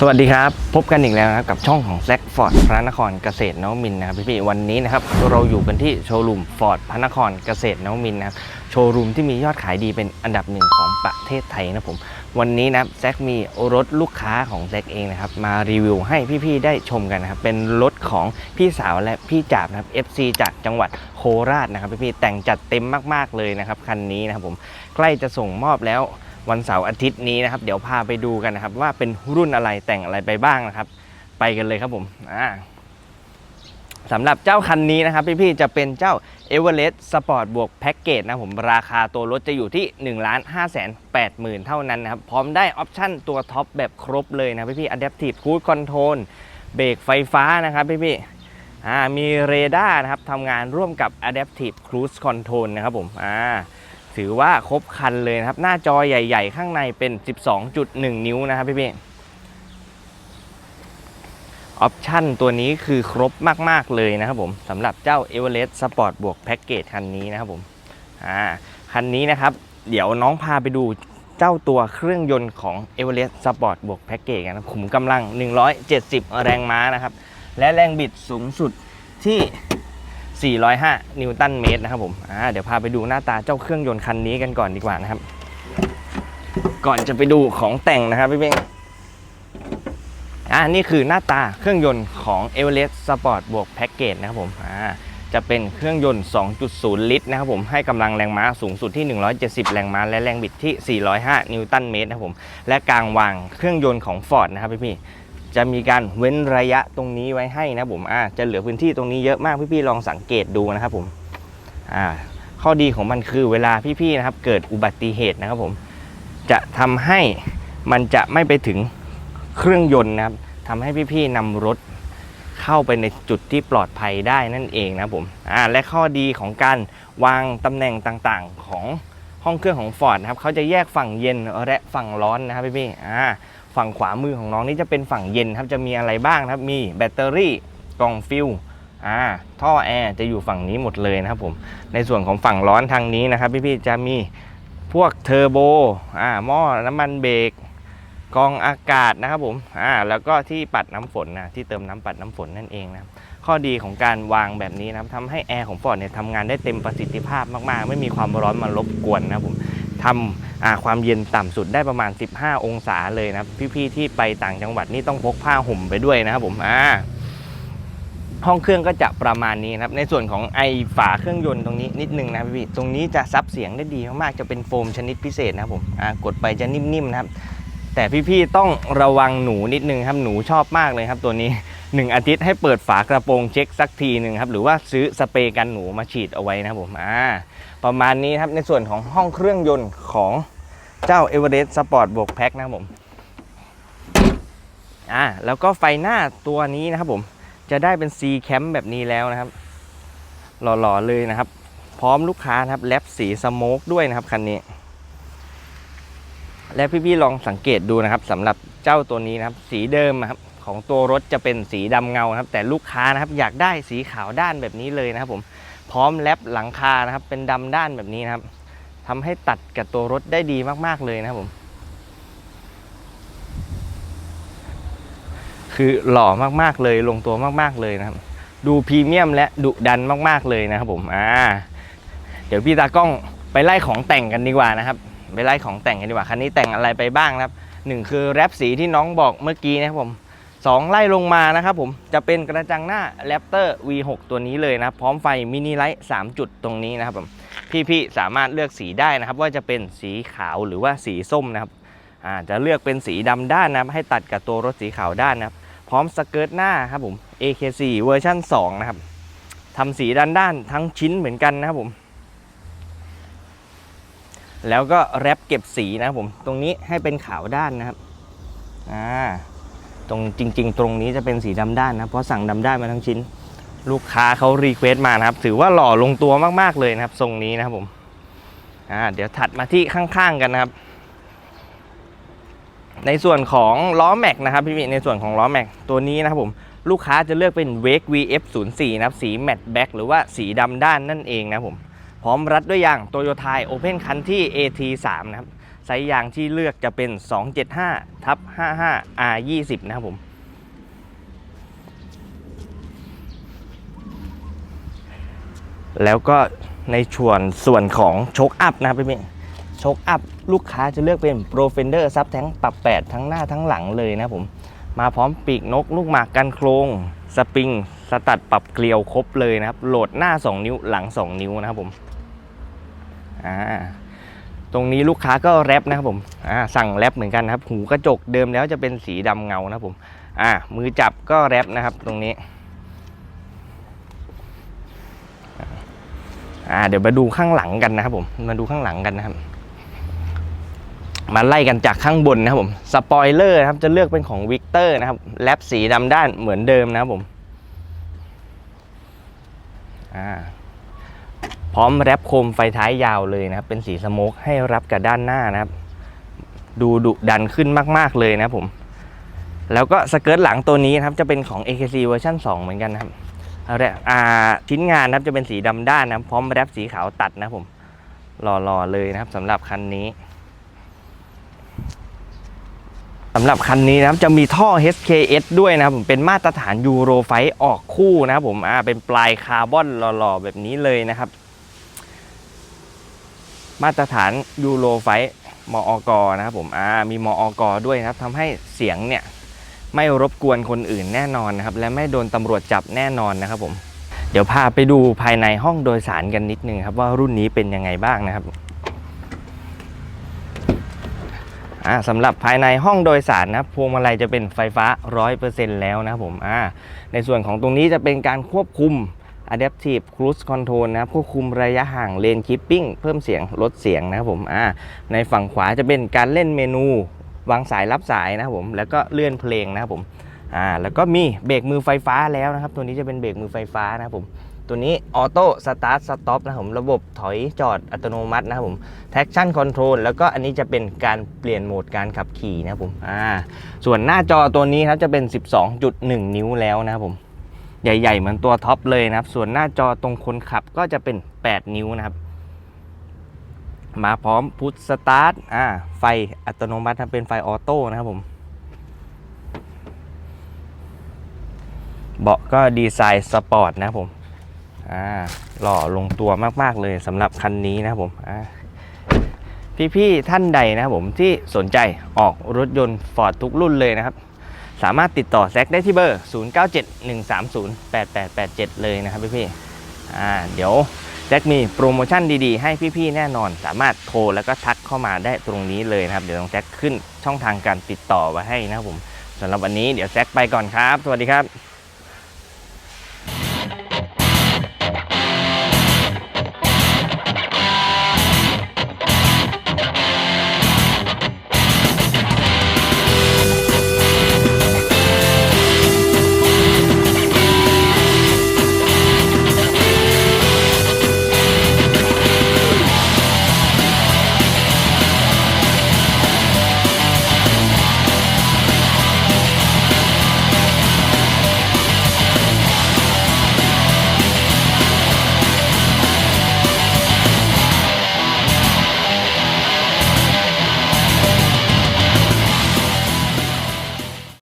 สวัสดีครับ พบกันอีกแล้วนะครับกับช่องของแซกฟอร์ดพระนครเกษตรนวมินนะครับพี่ๆวันนี้นะครับเราอยู่กันที่โชว์รูมฟอร์ดพระนครเกษตรนวมินนะครับโชว์รูมที่มียอดขายดีเป็นอันดับหนึ่งของประเทศไทยนะผมวันนี้นะครับแซกมีรถลูกค้าของแซกเองนะครับมารีวิวให้พี่ๆได้ชมกันนะครับเป็นรถของพี่สาวและพี่จาบนะครับ FC จากจังหวัดโคราชนะครับพี่ๆแต่งจัดเต็มมากๆเลยนะครับคันนี้นะครับผมใกล้จะส่งมอบแล้ว วันเสาร์อาทิตย์นี้นะครับ เดี๋ยวพาไปดูกันนะครับ ว่าเป็นรุ่นอะไรแต่งอะไรไปบ้างนะครับ ไปกันเลยครับผมอ่าสำหรับเจ้าคันนี้นะครับ พี่ๆจะเป็นเจ้า e v e r e s t Sport บวกแพ็กเกจนะผมราคาตัวรถจะอยู่ที่ 1 5 8 0 0 0 0 เท่านั้นนะครับ พร้อมได้ออปชั่นตัวท็อปแบบครบเลยนะพี่ๆ Adaptive Cruise Control เบรกไฟฟ้านะครับพี่ๆมีเรดาร์นะครับทำงานร่วมกับ Adaptive Cruise Control นะครับผมอ่า ถือว่าครบคันเลยนะครับ หน้าจอใหญ่ ๆ ข้างในเป็น 12.1 นิ้วนะครับพี่ๆออปชั่นตัวนี้คือครบมาก ๆ เลยนะครับผมสำหรับเจ้า e v e r e s t Sport บวกแพ็กเกจคันนี้นะครับผมอ่าคันนี้นะครับ เดี๋ยวน้องพาไปดูเจ้าตัวเครื่องยนต์ของ e v e r e s t Sport บวกแพ็กเกจกันนะขุมกำลัง 170 แรงม้านะครับ และแรงบิดสูงสุดที่ 405 นิวตันเมตรนะครับผมอ่าเดี๋ยวพาไปดูหน้าตาเจ้าเครื่องยนต์คันนี้กันก่อนดีกว่านะครับ ก่อนจะไปดูของแต่งนะครับพี่เป้งอ่านี่คือหน้าตาเครื่องยนต์ของ e v e r e s t Sport บวกแพ็กเกจนะครับผมอ่าจะเป็นเครื่องยนต์ 2.0 ลิตรนะครับผมให้กำลังแรงม้าสูงสุดที่ 170 แรงม้า และแรงบิดที่ 405 นิวตันเมตรนะครับผม และกลางวางเครื่องยนต์ของ Ford นะครับพี่พี่ จะมีการเว้นระยะตรงนี้ไว้ให้นะผมอ่าจะเหลือพื้นที่ตรงนี้เยอะมากพี่ๆลองสังเกตดูนะครับผมอ่าข้อดีของมันคือเวลาพี่ๆนะครับเกิดอุบัติเหตุนะครับผมจะทำให้มันจะไม่ไปถึงเครื่องยนต์นะครับทำให้พี่ๆนำรถเข้าไปในจุดที่ปลอดภัยได้นั่นเองนะผมอ่าและข้อดีของการวางตำแหน่งต่างๆ ของห้องเครื่องของ Ford นะครับเขาจะแยกฝั่งเย็นและฝั่งร้อนนะครับพี่ๆอ่า ฝั่งขวามือของน้องนี่จะเป็นฝั่งเย็นครับจะมีอะไรบ้างครับมีแบตเตอรี่กล่องฟิลอ่าท่อแอร์จะอยู่ฝั่งนี้หมดเลยนะครับผมในส่วนของฝั่งร้อนทางนี้นะครับพี่ๆจะมีพวกเทอร์โบอ่าหม้อน้ำมันเบรกกองอากาศนะครับผมอ่าแล้วก็ที่ปัดน้ำฝนนะที่เติมน้ำปัดน้ำฝนนั่นเองนะครับข้อดีของการวางแบบนี้นะครับทำให้แอร์ของฟอร์ดเนี่ยทำงานได้เต็มประสิทธิภาพมากๆ ไม่มีความร้อนมารบกวนนะครับผม ทำความเย็นต่ำสุดได้ประมาณ 15 องศาเลยนะพี่ๆที่ไปต่างจังหวัดนี่ต้องพกผ้าห่มไปด้วยนะครับผมอ่าห้องเครื่องก็จะประมาณนี้นะครับ ในส่วนของไอฝาเครื่องยนต์ตรงนี้นิดนึงนะพี่ตรงนี้จะซับเสียงได้ดีมากๆจะเป็นโฟมชนิดพิเศษนะครับผมกดไปจะนิ่มๆนะครับ แต่พี่ๆต้องระวังหนูนิดนึงครับหนูชอบมากเลยครับตัวนี้ 1 อาทิตย์ให้เปิดฝากระโปรงเช็คสักทีหนึ่งครับหรือว่าซื้อสเปรย์กันหนูมาฉีดเอาไว้นะครับผมอ่าประมาณนี้ครับในส่วนของห้องเครื่องยนต์ของเจ้า e v e r e s t Sport บวกแพ็คนะครับผมอ่าแล้วก็ไฟหน้าตัวนี้นะครับผมจะได้เป็น C Cam แบบนี้แล้วนะครับ หล่อๆเลยนะครับ พร้อมลูกค้านะครับแลบสีสโมกด้วยนะครับคันนี้ และพี่ๆลองสังเกตดูนะครับสำหรับเจ้าตัวนี้นะครับ สีเดิมนะครับ ของตัวรถจะเป็นสีดำเงานะครับแต่ลูกค้านะครับอยากได้สีขาวด้านแบบนี้เลยนะครับผมพร้อมแลปหลังคานะครับเป็นดำด้านแบบนี้นะครับทำให้ตัดกับตัวรถได้ดีมากๆเลยนะครับผม คือหล่อมากๆเลยลงตัวมากๆเลยนะครับ ดูพรีเมียมและดุดันมากๆเลยนะครับผมอ่าเดี๋ยวพี่ตากล้องไปไล่ของแต่งกันดีกว่านะครับไปไล่ของแต่งกันดีกว่าคันนี้แต่งอะไรไปบ้างนะครับหนึ่งคือแรปสีที่น้องบอกเมื่อกี้นะครับผม สองไล่ลงมานะครับผมจะเป็นกระจังหน้า Raptor V6 ตัวนี้เลยนะพร้อมไฟมินิไลท์3จุดตรงนี้นะครับผมพี่ๆสามารถเลือกสีได้นะครับ ว่าจะเป็นสีขาวหรือว่าสีส้มนะครับจะเลือกเป็นสีดำด้านนะครับให้ตัดกับตัวรถสีขาวด้านนะครับพร้อมสเกิร์ตหน้าครับผม AK4 เวอร์ชัน2 นะครับทำสีด้านด้านทั้งชิ้นเหมือนกันนะครับผม แล้วก็แรปเก็บสีนะครับผม ตรงนี้ให้เป็นขาวด้านนะครับ อ่า ตรงจริง ๆ ตรงนี้จะเป็นสีดำด้านนะเพราะสั่งดำด้านมาทั้งชิ้น ลูกค้าเขารีเควสต์มานะครับ ถือว่าหล่อลงตัวมากๆเลยนะครับ ทรงนี้นะครับผมอ่าเดี๋ยวถัดมาที่ข้างๆกันนะครับ ในส่วนของล้อแม็กนะครับพี่ๆในส่วนของล้อแม็กตัวนี้นะครับผมลูกค้าจะเลือกเป็น Wake VF04 นะครับสีแมตต์แบ็กหรือว่าสีดำด้านนั่นเองนะครับผมพร้อมรัดด้วยยางโตโยต้าโอเพนคันที่ AT3 นะครับ ไซส์ยางที่เลือกจะเป็น 275ทับ 55 R 20 นะครับผม แล้วก็ในส่วนส่วนของโชคอัพนะครับพี่เมย์โชคอัพลูกค้าจะเลือกเป็น Pro Fender ซับแท้งปรับ 8 ทั้งหน้าทั้งหลังเลยนะผม มาพร้อมปีกนกลูกหมากกันโครง สปริง สตัดปรับเกลียวครบเลยนะครับ โหลดหน้า 2 นิ้วหลัง 2 นิ้วนะครับผม อ่า ตรงนี้ลูกค้าก็แรปนะครับผมอ่าสั่งแรปเหมือนกันนะครับ หูกระจกเดิมแล้วจะเป็นสีดำเงานะครับผมอ่ามือจับก็แรปนะครับตรงนี้อ่าเดี๋ยวมาดูข้างหลังกันนะครับผมมาดูข้างหลังกันนะครับมาไล่กันจากข้างบนนะครับผมสปอยเลอร์ครับจะเลือกเป็นของวิกเตอร์นะครับแลปสีดำด้านเหมือนเดิมนะครับผมอ่า พร้อมแรปโคมไฟท้ายยาวเลยนะครับ เป็นสีสโมกให้รับกับด้านหน้านะครับ ดูดุดันขึ้นมาก ๆ เลยนะผม แล้วก็สเกิร์ตหลังตัวนี้นะครับ จะเป็นของ AKC เวอร์ชัน2 เหมือนกันนะครับเอาละอ่าชิ้นงานนะครับจะเป็นสีดำด้านนะพร้อมแรปสีขาวตัดนะผมหล่อๆเลยนะครับสำหรับคันนี้สำหรับคันนี้นะครับจะมีท่อ HKS ด้วยนะครับผมเป็นมาตรฐานยูโรไฟออกคู่นะครับผมอ่าเป็นปลายคาร์บอนหล่อๆแบบนี้เลยนะครับ มาตรฐานยูโรไฟมออกนะครับผมอ่ามีมออกด้วยนะครับทำให้เสียงเนี่ยไม่รบกวนคนอื่นแน่นอนนะครับ และไม่โดนตำรวจจับแน่นอนนะครับผม เดี๋ยวพาไปดูภายในห้องโดยสารกันนิดนึงครับว่ารุ่นนี้เป็นยังไงบ้างนะครับอ่าสำหรับภายในห้องโดยสารนะครับพวงมาลัยจะเป็นไฟฟ้า 100%แล้วนะครับผมอ่าในส่วนของตรงนี้จะเป็นการควบคุม Adaptive Cruise Control นะครับควบคุมระยะห่างเลนคิปปิ้งเพิ่มเสียงลดเสียงนะครับผมอ่าในฝั่งขวาจะเป็นการเล่นเมนู วางสายรับสายนะครับผม แล้วก็เลื่อนเพลงนะครับผมอ่าแล้วก็มีเบรกมือไฟฟ้าแล้วนะครับ ตัวนี้จะเป็นเบรกมือไฟฟ้านะครับผมตัวนี้ออโต้สตาร์ทสต็อปนะครับผมระบบถอยจอดอัตโนมัตินะครับผม traction control แล้วก็อันนี้จะเป็นการเปลี่ยนโหมดการขับขี่นะครับผมอ่าส่วนหน้าจอตัวนี้ครับจะเป็น 12.1 นิ้วแล้วนะครับผม ใหญ่ ๆ เหมือนตัวท็อปเลยนะครับ ส่วนหน้าจอตรงคนขับก็จะเป็น 8 นิ้วนะครับ มาพร้อมพุทสตาร์ทอ่าไฟอัตโนมัติเป็นไฟออโต้นะครับผมเบาะก็ดีไซน์สปอร์ตนะครับผม อ่า หล่อลงตัวมาก ๆ เลยสำหรับคันนี้นะครับผม อ่า พี่ ๆ ท่านใดนะครับผมที่สนใจออกรถยนต์ฟอร์ดทุกรุ่นเลยนะครับ สามารถติดต่อแซกได้ที่เบอร์ 0971308887 เลยนะครับพี่ๆอ่าเดี๋ยวแซกมีโปรโมชั่นดีๆ ให้พี่ๆแน่นอน สามารถโทรแล้วก็ทักเข้ามาได้ตรงนี้เลยนะครับ เดี๋ยวน้องแซกขึ้นช่องทางการติดต่อไว้ให้นะครับผมสำหรับวันนี้เดี๋ยวแซกไปก่อนครับ สวัสดีครับ